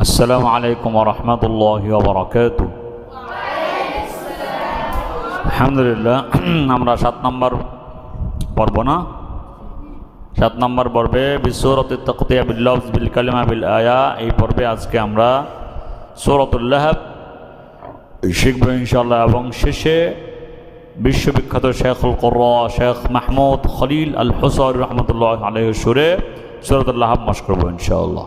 السلام عليكم ورحمة الله وبركاته আলহামদুলিল্লাহ আমরা সাত নম্বর পর্ব না সাত নম্বর পর্বে বিশ্বরত তকতিয়া বিল্লফজ বিল কালিমা বিল আয়া এই পর্বে আজকে আমরা সৌরতুল্লাহ শিখব ইনশাল্লাহ এবং শেষে বিশ্ববিখ্যাত শেখুল কর্রা শেখ মাহমুদ খলিল আল হুসর রহমতুল্লাহ আলহ সুরে সুরতুল্লাহ মশ করবো ইনশাআল্লাহ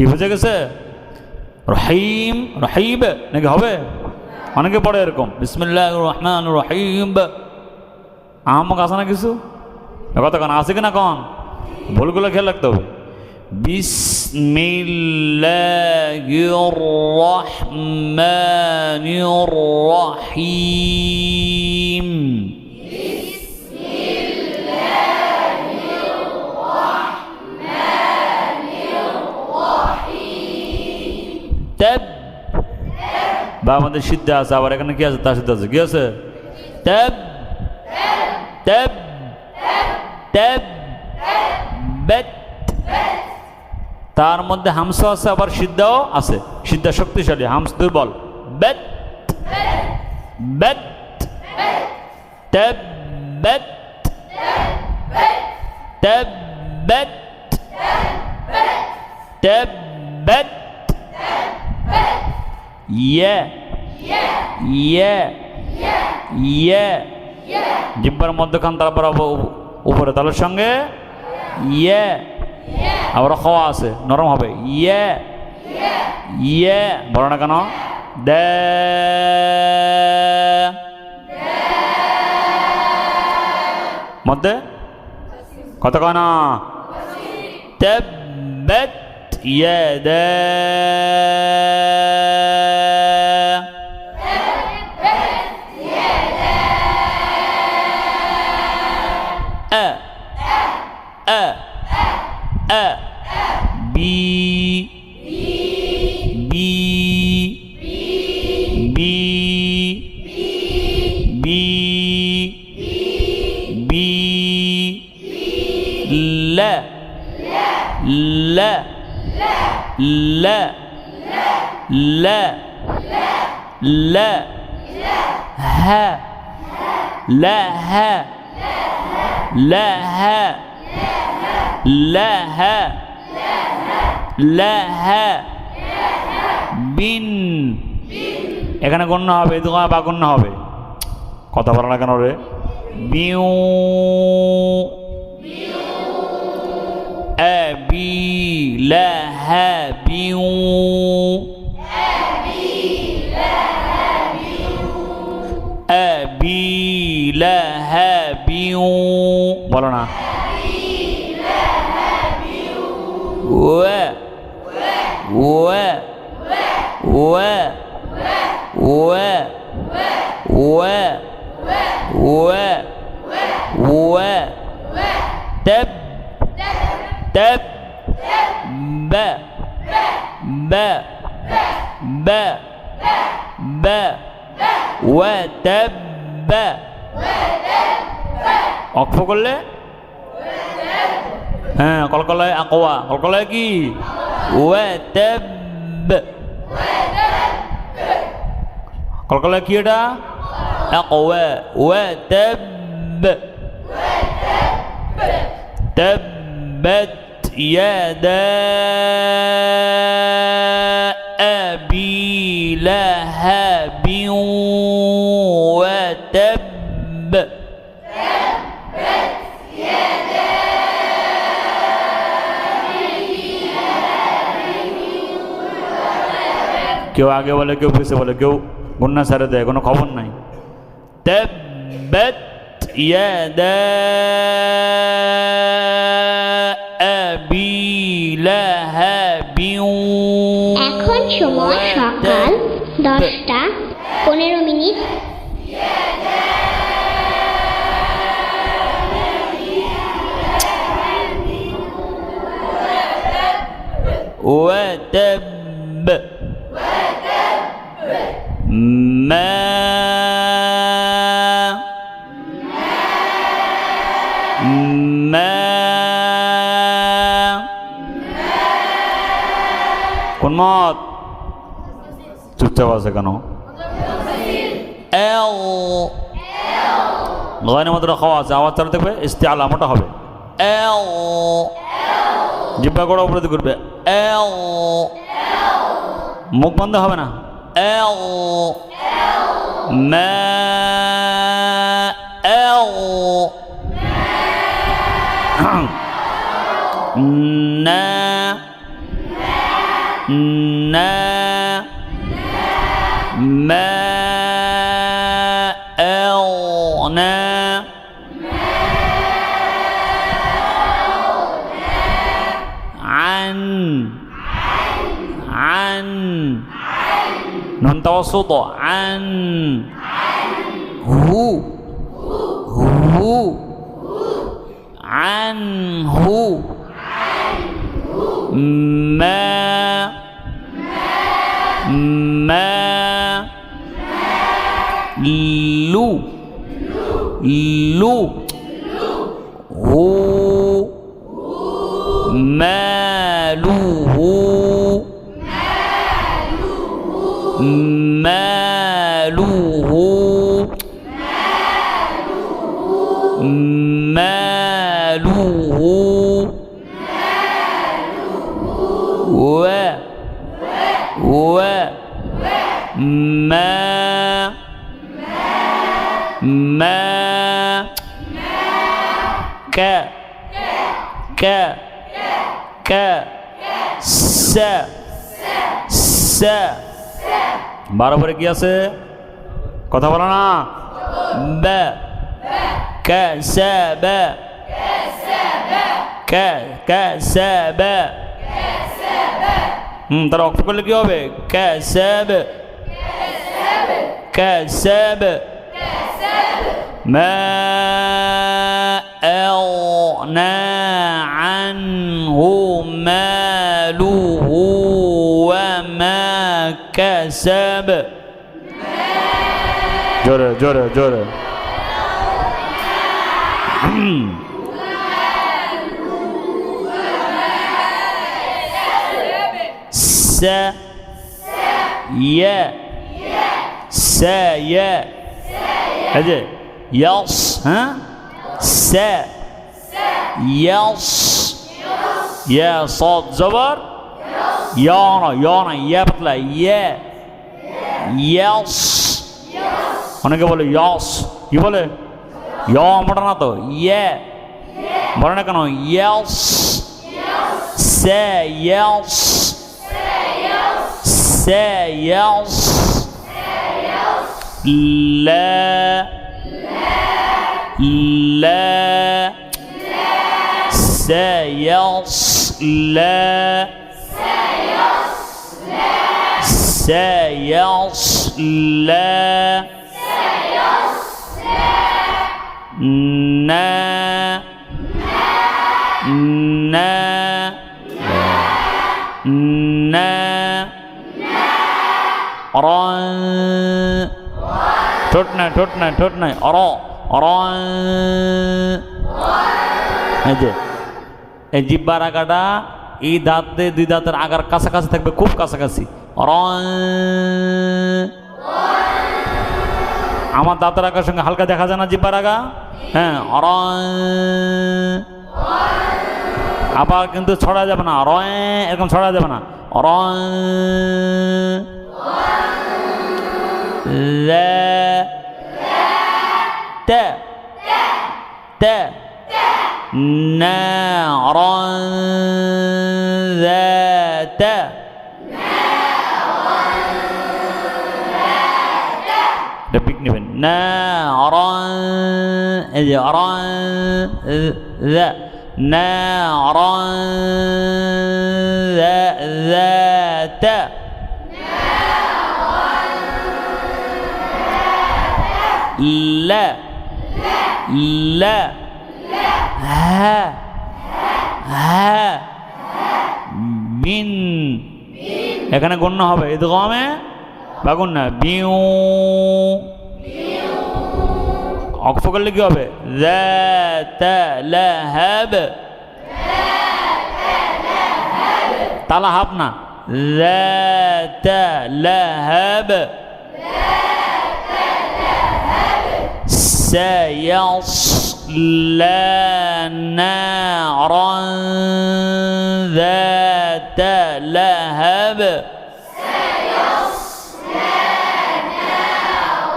কি বুঝে গেছে? রহিম, রহিব, নাকি হবে? অনেকে পড়ে এরকম বিসমিল্লাহ রহমান রহিম। আমাক আছে না কিছু? কথা কন, আছে কিনা কন? ভুলগুলো খেয়াল রাখতে হবে। বিসমিল্লাহির রহমানির রহিম। বা আমাদের সিদ্ধা আছে, আবার এখানে কি আছে? তার সিদ্ধ আছে। কি আছে? তেব তেব বেত। তার মধ্যে হামস আছে, আবার সিদ্ধাও আছে। সিদ্ধা শক্তিশালী, হামস দুর্বল। বেত। বেত। তেব বেত। তেব বেত। ಯ ಯ ಯ জিব্বার মধ্যখান, তারপর উপরে, তালের সঙ্গে? ইয়ে আবার খাওয়া আছে, নরম হবে। ইয়ে ইয়ে বলো না কেন? দে মধ্যে? কত কেন ইয়ে দে لا لا لا لا لا ها لا ها لا ها لا ها لا ها বিন এখানে গণ্য হবে দোকান বা গণ্য হবে কথা বলা না কেন রে বিউ لهب أبي لهب বলো না ب ب ب ب وتب অক্ষ করলে হ্যাঁ কলকলায় আকোয়া কলকলায় কি ওয়াতাব কলকলায় কি এটা আকোয়া ওয়াতাব تبت يدا أبي لهب وتب কেউ আগে বলে কেউ পিছিয়ে বলে কেউ গুন্না সারে দেয় কোনো খবর নাই তেব্বেত ইয়াদা সময় সকাল দশটা পনেরো মিনিট وتب চুপচাপ আছে কেন? এল। মধ্যে খাওয়া আছে, আওয়াজ চালু দেখবে ইস্তে আলামটা হবে জিব্বা গোড়া উপরে করবে মুখ বন্ধ হবে না? না। না। ما أغنى عن عن نون توسط عن هو هو عنه ما ما লু লু হু মালুহু মালুহু ك ك س س বারো পরে কি আছে কথা বলো না ব ক স ব ক ক স ব হুম তার অক্ষ করলে কি হবে ক স ব ক স ব ما أغنى عنه ماله وما كسب. جرى جرى جرى س يا س يا. هذا يص ها؟ সা ইয়াস ইয়া সদ জবর ইয়া না ইয়া না ইয়া পাতলা ইয়া ইয়াস অনেকে বলে ইয়াস কি বলে? ইয়া মোটা না তো ইয়া বলে না কেন? ইয়াস সে ইয়াস সে ইয়াস লা লা لا سيصلى سيصلى نا نا نا ران توتنا توتنا توتنا را এই যে, এই জিব্বার আগাটা, এই দাঁতে দুই দাঁতের আগার কাছাকাছি থাকবে, খুব কাছাকাছি। আমার দাঁতের আগার সঙ্গে হালকা দেখা যায় না জিব্বার আগা? হ্যাঁ অর আবার কিন্তু ছড়া যাবে না অর এরকম ছড়া যাবে না। ذا ت ت نارا ذات ده بيك نبن نارا نارا ذا نارا তা লা ল হ্যাঁ হ্যাঁ মিন এখানে গণ্য হবে? ইদগমে বা না বিউ অক্ষ করলে কি হবে হ্যাব তালা হাব না হ্যাব سيصلى نارا ذات لهب. سيصلى نارا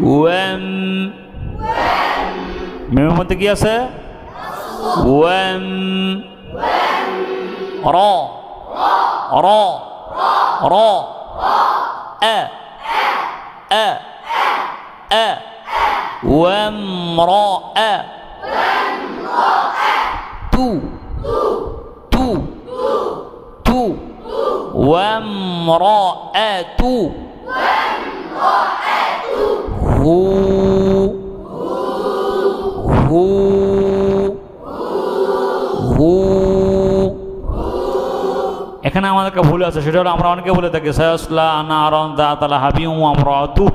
وم من يا قياسه وم وم را را. را. را. أ. أ. أ. وامرأة. تو. تو. تو. وامرأة. وامرأة هو. এখানে আমাদেরকে ভুল আছে সেটা হলো আমরা অনেকে বলে থাকি সয়সলা আনা আরন দা তালা হাবিউ আমরা তু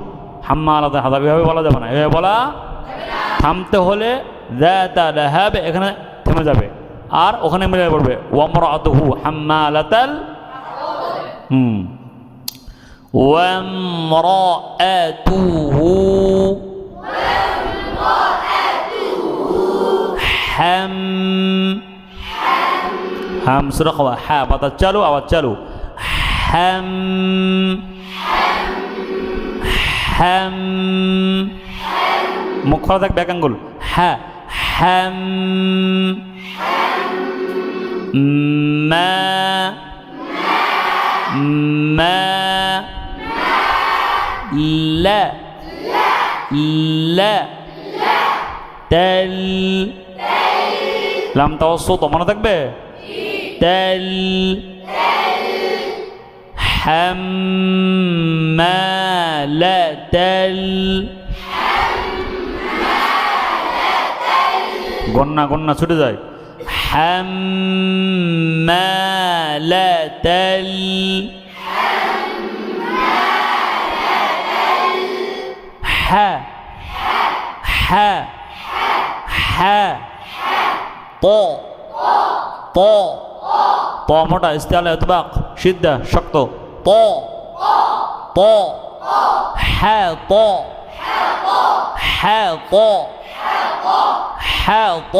হাম্মা আলাদা হাদাবি হবে বলা যাবে না এভাবে বলা থামতে হলে দা তালা হাবে এখানে থেমে যাবে আর ওখানে মিলে পড়বে ওয়ামরা হু হাম্মা আলাতাল হুম وامرأته حم হাম সুরা খাওয়া হ্যাঁ বাতাস চালু আওয়াজ চালু। হ্যাম হ্যাম মুখ খোলা থাকবে এক আঙ্গুল। হ্যাঁ হ্যাম মা মা, লা লা, তেল। লাম তো মনে থাকবে? তেল হাম্মালাতাল গন্না গন্না ছুটে যায়। হাম্মালাতাল হা হা হা ط ط প মোটা ইস্তাল এতবাক, সিদ্ধা, শক্ত। প। প। হ্যাঁ প। হ্যাঁ প। হ্যাঁ প।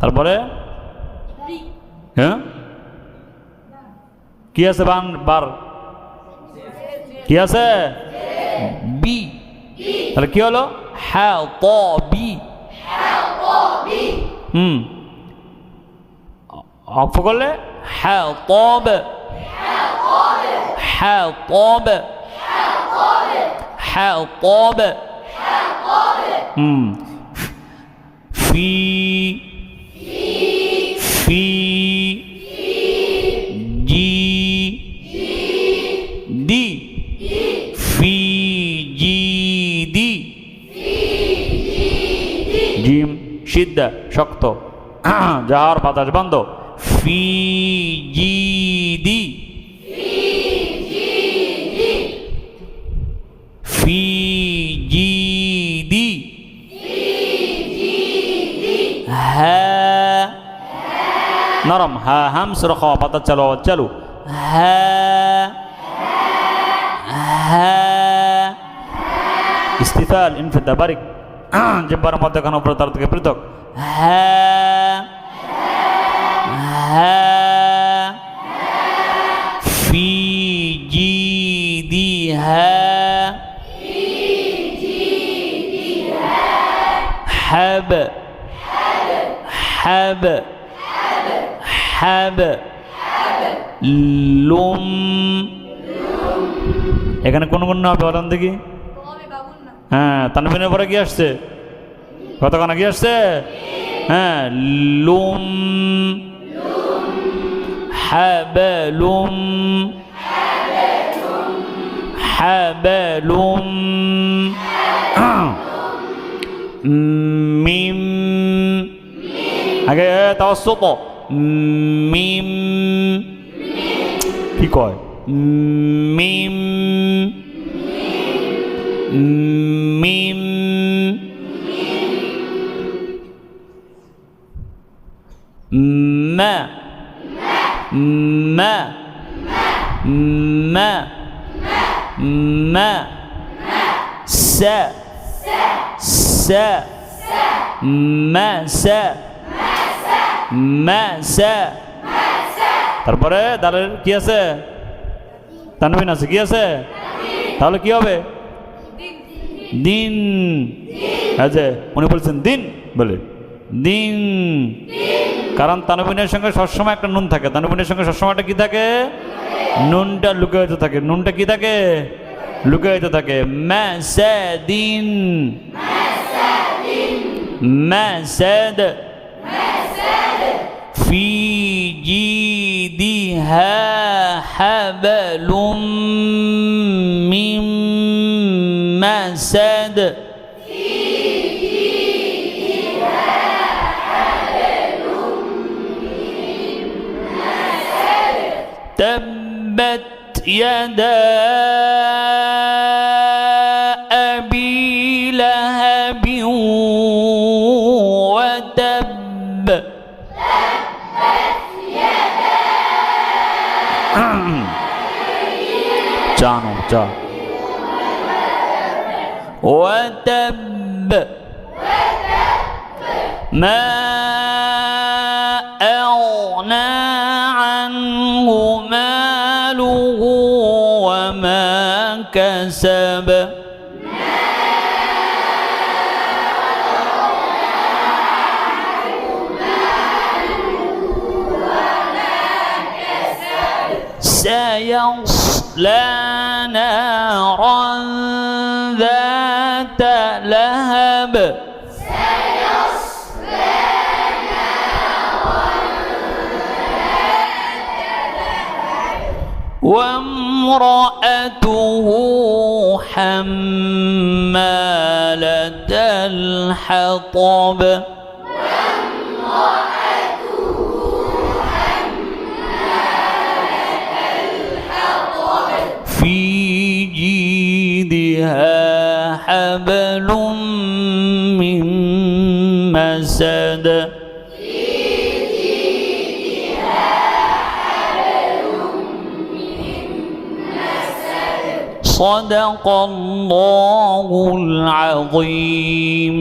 তারপরে? হ্যাঁ? কি আছে বান, বার? কি আছে? বি। তাহলে কি হলো? হ্যাঁ প, বি। হুম। অফ করলে হ্যাঁ হ্যাঁ হ্যাঁ জি। দি। ফি। জি। দি। জিম, সিদ্ধা, শক্ত। যাহার বাতাস বন্ধ। ফি জি দি ফি জি দি হ্যাঁ নরম হ্যাঁ হামস রখাওয়া পাতা চালু আওয়াজ চালু হ্যাঁ হ্যাঁ ইস্তিফাল ইনফিদা বারিক জিব্বার মধ্যে কেন উপরে তার থেকে পৃথক হ্যাঁ জি দি হ্যাঁ হ্যাব হ্যাব হ্যাব লুম এখানে কোন কোন হবে বলেন দেখি। হ্যাঁ তানবিনের পরে কি আসছে? কতক্ষণ কি আসছে? হ্যাঁ লুম। হাবালুম হাবালুম মিম আগে তাওয়াসসুত মিম কি কয় মিম মিম মা, সা সা, মা সা মা, সা। তারপরে দালের কি আছে? তানবিন আছে, কি আছে? তাহলে কি হবে? দিন। আচ্ছা উনি বলছেন দিন, বলে। দিন। কারণ তানবিনের সঙ্গে সবসময় একটা নুন থাকে। তানবিনের সঙ্গে সবসময় একটা কি থাকে? নুনটা লুকে লুকায়িত থাকে। নুনটা কি থাকে? লুকায়িত থাকে ম্যা দিন ম্যাসাদ في جيدها حبل من مسد تبت يدا وتب. ما أغنى عنه ماله وما كسب. سيصلى وامرأته حمالة الحطب. في جيدها حبل من مسد. صدق الله العظيم.